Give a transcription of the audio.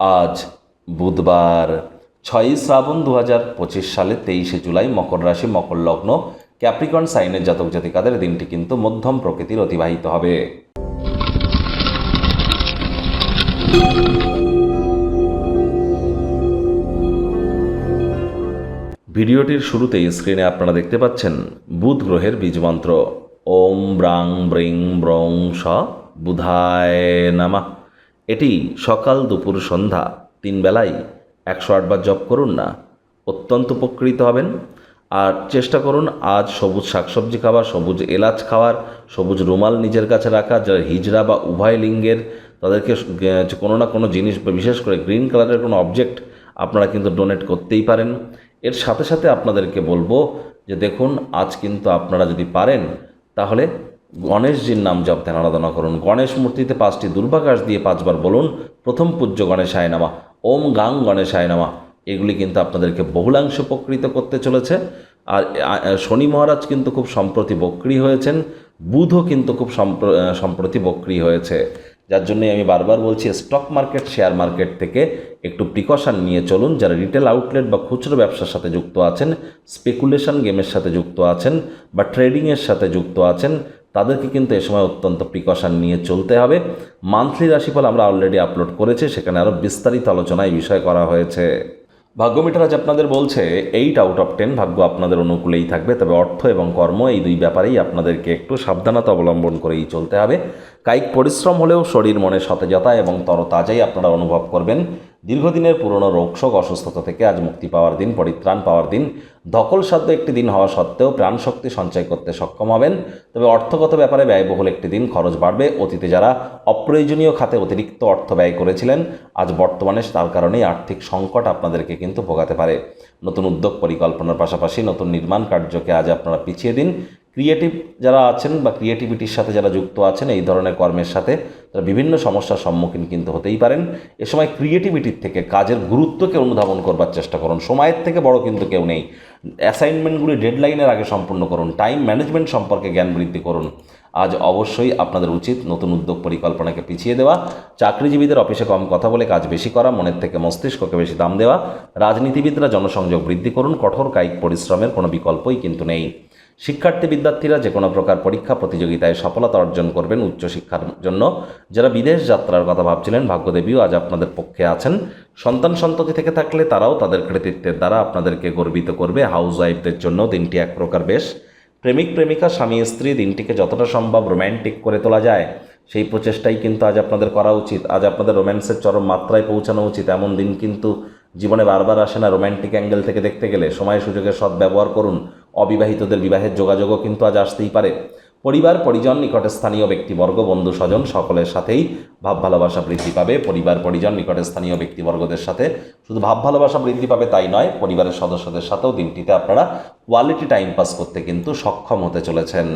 আজ বুধবার ছয়ই শ্রাবণ দু হাজার পঁচিশ সালে তেইশে জুলাই মকর রাশি, মকর লগ্ন, ক্যাপ্রিকন সাইনের জাতক জাতিকাদের দিনটি কিন্তু মধ্যম প্রকৃতির অতিবাহিত হবে। ভিডিওটির শুরুতেই স্ক্রিনে আপনারা দেখতে পাচ্ছেন বুধ গ্রহের বীজমন্ত্র ওম ব্রাং ব্রিং ব্রং স বুধায় নামা। এটি সকাল দুপুর সন্ধ্যা তিন বেলায় একশো আটবার জপ করুন না, অত্যন্ত উপকৃত হবেন। আর চেষ্টা করুন আজ সবুজ শাকসবজি খাওয়ার সবুজ এলাচ খাওয়ার, সবুজ রুমাল নিজের কাছে রাখা, যারা হিজড়া বা উভয় লিঙ্গের, তাদেরকে কোনো না কোনো জিনিস, বিশেষ করে গ্রিন কালারের কোনো অবজেক্ট আপনারা কিন্তু ডোনেট করতেই পারেন। এর সাথে সাথে আপনাদেরকে বলব যে দেখুন, আজ কিন্তু আপনারা যদি পারেন, তাহলে গণেশজির নাম জপ ধ্যান আরাধনা করুন। গণেশ মূর্তিতে পাঁচটি দুর্বাকাশ দিয়ে পাঁচবার বলুন, প্রথম পূজ্য গণেশায় নামা, ওম গাং গণেশায় নামা। এগুলি কিন্তু আপনাদেরকে বহুলাংশ উপকৃত করতে চলেছে। আর শনি মহারাজ কিন্তু খুব সম্প্রতি বক্রি হয়েছেন, বুধও কিন্তু খুব সম্প্র- সম্প্রতি বক্রি হয়েছে। যার জন্যই আমি বারবার বলছি স্টক মার্কেট শেয়ার মার্কেট থেকে একটু প্রিকশন নিয়ে চলুন। যারা রিটেল আউটলেট বা খুচরো ব্যবসার সাথে যুক্ত আছেন স্পেকুলেশন গেমের সাথে যুক্ত আছেন বা ট্রেডিংয়ের সাথে যুক্ত আছেন, তাদেরকে কিন্তু এ সময় অত্যন্ত প্রিকশন নিয়ে চলতে হবে। মান্থলি রাশিফল আমরা অলরেডি আপলোড করেছি, সেখানে আরও বিস্তারিত আলোচনা এই বিষয়ে করা হয়েছে। ভাগ্যমিটার আজ আপনাদের বলছে এইট আউট অফ টেন ভাগ্য আপনাদের অনুকূলেই থাকবে, তবে অর্থ এবং কর্ম এই দুই ব্যাপারেই আপনাদেরকে একটু সাবধানতা অবলম্বন করেই চলতে হবে। কায়িক পরিশ্রম হলেও শরীর মনে সতেজতা এবং তরতাজাই আপনারা অনুভব করবেন। দীর্ঘদিনের পুরনো রোগশোক অসুস্থতা থেকে আজ মুক্তি পাওয়ার দিন, পরিত্রাণ পাওয়ার দিন। ধকল সাধ্য একটি দিন হওয়া সত্ত্বেও প্রাণ শক্তি সঞ্চয় করতে সক্ষম হবেন। তবে অর্থগত ব্যাপারে ব্যয়বহুল একটি দিন খরচ বাড়বে। অতীতে যারা অপ্রয়োজনীয় খাতে অতিরিক্ত অর্থ ব্যয় করেছিলেন, আজ বর্তমানে তার কারণেই আর্থিক সংকট আপনাদেরকে কিন্তু ভোগাতে পারে। নতুন উদ্যোগ পরিকল্পনার পাশাপাশি নতুন নির্মাণ কার্যকে আজ আপনারা পিছিয়ে দিন। ক্রিয়েটিভ যারা আছেন বা ক্রিয়েটিভিটির সাথে যারা যুক্ত আছেন, এই ধরনের কর্মের সাথে তারা বিভিন্ন সমস্যার সম্মুখীন কিন্তু হতেই পারেন। এ সময় ক্রিয়েটিভিটির থেকে কাজের গুরুত্বকে অনুধাবন করবার চেষ্টা করুন। সময়ের থেকে বড় কিন্তু কেউ নেই। অ্যাসাইনমেন্টগুলি ডেডলাইনের আগে সম্পূর্ণ করুন। টাইম ম্যানেজমেন্ট সম্পর্কে জ্ঞান বৃদ্ধি করুন। আজ অবশ্যই আপনাদের উচিত নতুন উদ্যোগ পরিকল্পনাকে পিছিয়ে দেওয়া। চাকরিজীবীদের অফিসে কম কথা বলে কাজ বেশি করা, মনের থেকে মস্তিষ্ককে বেশি দাম দেওয়া। রাজনীতিবিদরা জনসংযোগ বৃদ্ধি করুন। কঠোর কায়িক পরিশ্রমের কোনো বিকল্পই কিন্তু নেই। শিক্ষার্থী বিদ্যার্থীরা যে কোনো প্রকার পরীক্ষা প্রতিযোগিতায় সফলতা অর্জন করবেন উচ্চশিক্ষার জন্য। যারা বিদেশ যাত্রার কথা ভাবছিলেন, ভাগ্যদেবীও আজ আপনাদের পক্ষে আছেন। সন্তান সন্ততি থেকে থাকলে তারাও তাদের কৃতিত্বের দ্বারা আপনাদেরকে গর্বিত করবে। হাউস ওয়াইফদের জন্য দিনটি এক প্রকার বেশ। প্রেমিক, প্রেমিকা, স্বামী, স্ত্রী দিনটিকে যতটা সম্ভব রোম্যান্টিক করে তোলা যায়, সেই প্রচেষ্টাই কিন্তু আজ আপনাদের করা উচিত। আজ আপনাদের রোম্যান্সের চরম মাত্রায় পৌঁছানো উচিত। এমন দিন কিন্তু জীবনে বারবার আসে না রোম্যান্টিক অ্যাঙ্গেল থেকে দেখতে গেলে। সময় সুযোগের সদ্ব্যবহার করুন। অবিবাহিতদের বিবাহের যোগাযোগও কিন্তু আজ আসতেই পারে। পরিবার, পরিজন নিকটে স্থানীয় ব্যক্তিবর্গ বন্ধু স্বজন সকলের সাথেই ভাব ভালোবাসা বৃদ্ধি পাবে। পরিবার, পরিজন নিকটে স্থানীয় ব্যক্তিবর্গদের সাথে শুধু ভাব ভালোবাসা বৃদ্ধি পাবে তাই নয়, পরিবারের সদস্যদের সাথেও দিনটিতে আপনারা কোয়ালিটি টাইম পাস করতে কিন্তু সক্ষম হতে চলেছেন।